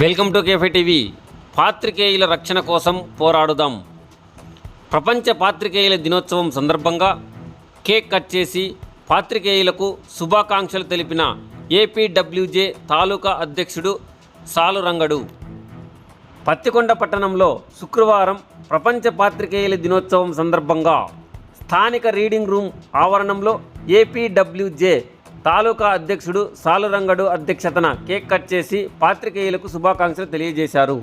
Welcome to cafe TV. పాత్రికేయుల రక్షణ కోసం పోరాడుదాం. ప్రపంచ పాత్రికేయుల దినోత్సవం సందర్భంగా కేక్ కట్ చేసి పాత్రికేయులకు శుభాకాంక్షలు తెలిపిన ఏపీడబ్ల్యూజే తాలూకా అధ్యక్షుడు సాలురంగడు. పత్తికొండ పట్టణంలో శుక్రవారం ప్రపంచ పాత్రికేయుల దినోత్సవం సందర్భంగా స్థానిక రీడింగ్ రూమ్ ఆవరణంలో ఏపీడబ్ల్యూజే తాలూకా అధ్యక్షుడు సాలురంగడు అధ్యక్షతన కేక్ కట్ చేసి పాత్రికేయులకు శుభాకాంక్షలు తెలియజేశారు.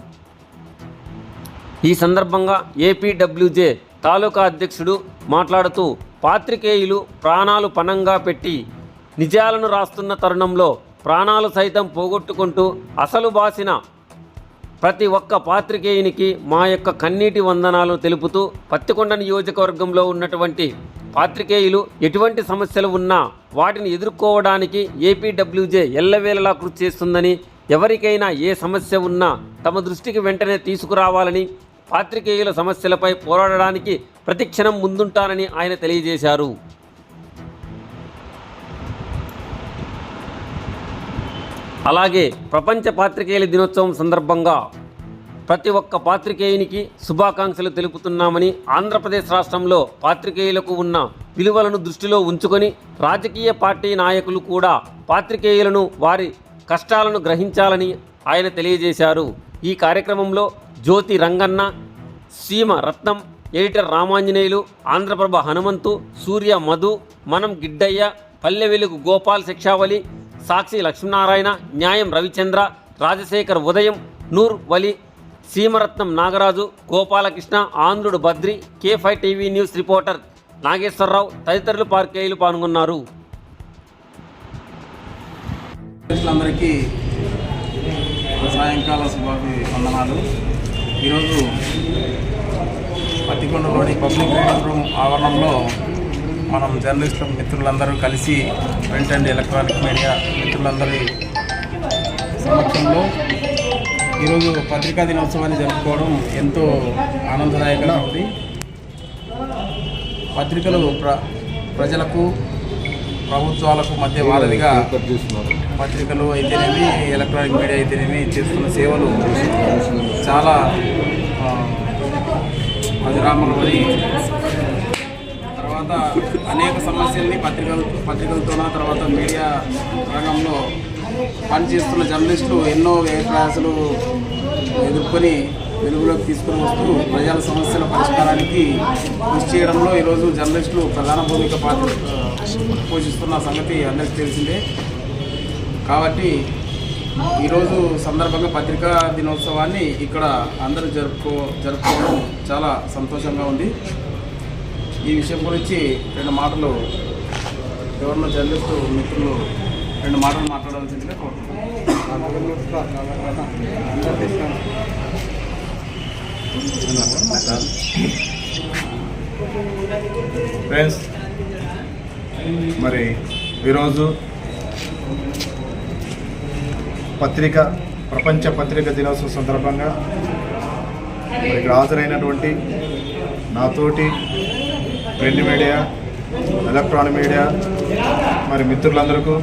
ఈ సందర్భంగా ఏపీడబ్ల్యూజే తాలూకా అధ్యక్షుడు మాట్లాడుతూ పాత్రికేయులు ప్రాణాలు పణంగా పెట్టి నిజాలను రాస్తున్న తరుణంలో ప్రాణాలు సైతం పోగొట్టుకుంటూ అసలు బాసిన ప్రతి ఒక్క పాత్రికేయునికి మా యొక్క కన్నీటి వందనాలు తెలుపుతూ పత్తికొండ నియోజకవర్గంలో ఉన్నటువంటి పాత్రికేయులు ఎటువంటి సమస్యలు ఉన్నా వాటిని ఎదుర్కోవడానికి ఏపీడబ్ల్యూజే ఎల్లవేళలా కృషి చేస్తుందని ఎవరికైనా ఏ సమస్య ఉన్నా తమ దృష్టికి వెంటనే తీసుకురావాలని పాత్రికేయుల సమస్యలపై పోరాడడానికి ప్రతిక్షణం ముందుంటానని ఆయన తెలియజేశారు. అలాగే ప్రపంచ పాత్రికేయుల దినోత్సవం సందర్భంగా ప్రతి ఒక్క పాత్రికేయునికి శుభాకాంక్షలు తెలుపుతున్నామని ఆంధ్రప్రదేశ్ రాష్ట్రంలో పాత్రికేయులకు ఉన్న విలువలను దృష్టిలో ఉంచుకొని రాజకీయ పార్టీ నాయకులు కూడా పాత్రికేయులను వారి కష్టాలను గ్రహించాలని ఆయన తెలియజేశారు. ఈ కార్యక్రమంలో జ్యోతి రంగన్న సీమ రత్నం ఎడిటర్ రామాంజనేయులు ఆంధ్రప్రభ హనుమంతు సూర్య మధు మనం గిడ్డయ్య పల్లె వెలుగు గోపాల్ శిక్షావళి సాక్షి లక్ష్మీనారాయణ న్యాయం రవిచంద్ర రాజశేఖర్ ఉదయం నూర్ వలి సీమరత్నం నాగరాజు గోపాలకృష్ణ ఆంధ్రుడు Badri K five TV news reporter Nageswararao తదితరులు పార్కేయులు పాల్గొన్నారు. అందరికీ సాయంకాల శుభాభి వందనాలు. ఈరోజు పత్తికొండలోని పబ్లిక్ రీడింగ్ రూమ్ ఆవరణంలో మనం జర్నలిస్టుల మిత్రులందరూ కలిసి ప్రింట్ అండ్ ఎలక్ట్రానిక్ మీడియా మిత్రులందరి సమక్షంలో ఈరోజు పత్రికా దినోత్సవాన్ని జరుపుకోవడం ఎంతో ఆనందదాయకంగా ఉంది పత్రికలు ప్ర ప్రజలకు ప్రభుత్వాలకు మధ్య వారధిగా పత్రికలు అయితేనేమి ఎలక్ట్రానిక్ మీడియా అయితేనేమి చేస్తున్న సేవలు చాలా ఆ, తర్వాత అనేక సమస్యల్ని పత్రికలు పత్రికలతోన తర్వాత మీడియా రంగంలో పనిచేస్తున్న జర్నలిస్టులు ఎన్నో వ్యయప్రయాసలు ఎదుర్కొని వెలుగులోకి తీసుకుని వస్తూ ప్రజల సమస్యల పరిష్కారానికి కృషి చేయడంలో ఈరోజు జర్నలిస్టులు ప్రధాన భూమిక పాత్ర పోషిస్తున్న సంగతి అందరికీ తెలిసిందే. కాబట్టి ఈరోజు సందర్భంగా పత్రికా దినోత్సవాన్ని ఇక్కడ అందరూ జరుపుకో జరుపుకోవడం చాలా సంతోషంగా ఉంది. ఈ విషయం గురించి రెండు మాటలు ఎవరినో జర్నలిస్టు మిత్రులు రెండు మాటలు మాట్లాడవలసిందిగా ఫ్రెండ్స్ మరి ఈరోజు పత్రిక ప్రపంచ పత్రిక దినోత్సవం సందర్భంగా మరి హాజరైనటువంటి నాతోటి ప్రింట్ మీడియా ఎలక్ట్రానిక్ మీడియా మరి మిత్రులందరికీ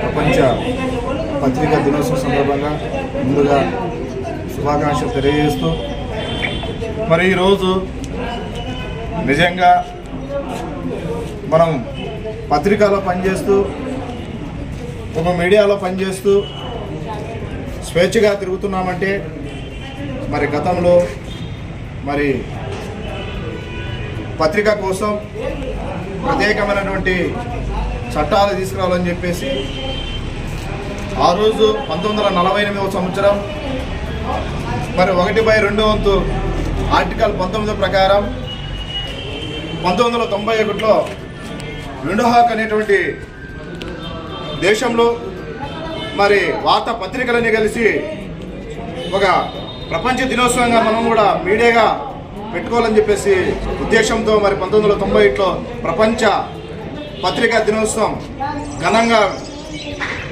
ప్రపంచ పత్రికా దినోత్సవం సందర్భంగా ముందుగా శుభాకాంక్షలు తెలియజేస్తూ మరి ఈరోజు నిజంగా మనం పత్రికలో పనిచేస్తూ ఒక మీడియాలో పనిచేస్తూ స్వేచ్ఛగా తిరుగుతున్నామంటే మరి గతంలో మరి పత్రిక కోసం ప్రత్యేకమైనటువంటి చట్టాలు తీసుకురావాలని చెప్పేసి ఆ రోజు పంతొమ్మిది వందల నలభై ఎనిమిదవ సంవత్సరం మరి ఒకటి బై రెండో వంతు ఆర్టికల్ పంతొమ్మిది ప్రకారం పంతొమ్మిది వందల తొంభై ఒకటిలో రెండో హాక్ అనేటువంటి దేశంలో మరి వార్తా పత్రికలన్నీ కలిసి ఒక ప్రపంచ దినోత్సవంగా మనం కూడా మీడియాగా పెట్టుకోవాలని చెప్పేసి ఉద్దేశంతో మరి పంతొమ్మిది వందల తొంభై ఒకటిలో ప్రపంచ పత్రికా దినోత్సవం ఘనంగా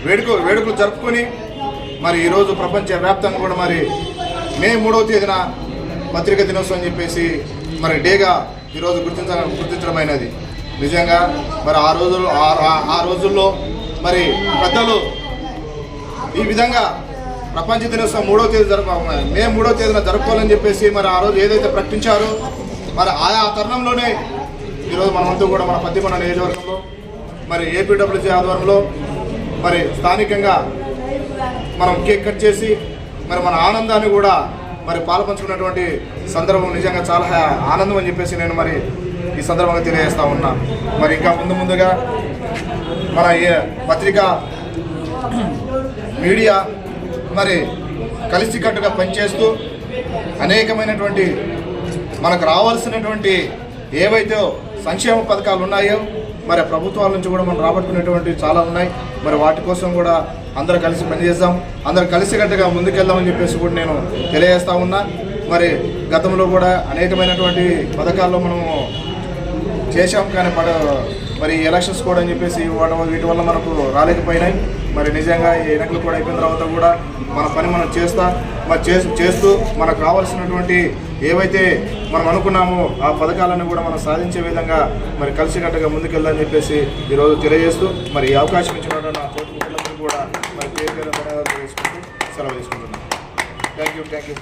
వేడుక వేడుకలు జరుపుకొని మరి ఈరోజు ప్రపంచ వ్యాప్తంగా కూడా మరి మే మూడవ తేదీన పత్రికా దినోత్సవం అని చెప్పేసి మరి డేగా ఈరోజు గుర్తించ గుర్తించడమైనది నిజంగా మరి ఆ రోజుల్లో ఆ- ఆ రోజుల్లో మరి పెద్దలు ఈ విధంగా ప్రపంచ దినోత్సవం మూడో తేదీ జరప మే మూడో తేదీన జరుపుకోవాలని చెప్పేసి మరి ఆ రోజు ఏదైతే ప్రకటించారో మరి ఆయా తరుణంలోనే ఈరోజు మనమంతా కూడా మన పత్తికొండ నియోజకవర్గంలో మరి ఏపీడబ్ల్యూసీ ఆధ్వర్యంలో మరి స్థానికంగా మనం కేక్ కట్ చేసి మరి మన ఆనందాన్ని కూడా మరి పాల్పంచుకున్నటువంటి సందర్భం నిజంగా చాలా ఆనందం అని చెప్పేసి నేను మరి ఈ సందర్భంగా తెలియజేస్తా ఉన్నా. మరి ఇంకా ముందు ముందుగా మన ఈ పత్రిక మీడియా మరి కలిసికట్టుగా పనిచేస్తూ అనేకమైనటువంటి మనకు రావాల్సినటువంటి ఏవైతే సంక్షేమ పథకాలు ఉన్నాయో మరి ప్రభుత్వాల నుంచి కూడా మనం రాబట్టుకునేటువంటి చాలా ఉన్నాయి. మరి వాటి కోసం కూడా అందరూ కలిసి పనిచేద్దాం. అందరూ కలిసికట్టుగా ముందుకెళ్దామని చెప్పేసి కూడా నేను తెలియజేస్తా ఉన్నా. మరి గతంలో కూడా అనేకమైనటువంటి పథకాల్లో మనము చేశాం. కానీ పడ మరి ఎలక్షన్స్ కూడా అని చెప్పేసి వాటి వీటి వల్ల మనకు రాలేకపోయినాయి. మరి నిజంగా ఈ ఎన్నికలు కూడా అయిపోయిన తర్వాత కూడా మన పని మనం చేస్తా మరి చేస్తూ చేస్తూ మనకు కావాల్సినటువంటి ఏవైతే మనం అనుకున్నామో ఆ పథకాలను కూడా మనం సాధించే విధంగా మరి కలిసికట్టుగా ముందుకెళ్ళాలని చెప్పేసి ఈరోజు తెలియజేస్తూ మరి ఈ అవకాశం ఇచ్చినటువంటి నా తోటి కూడా మరి పేరు పేరు ధన్యవాదాలు చేసుకుంటూ సెలవు తీసుకుంటున్నాను. Thank you thank you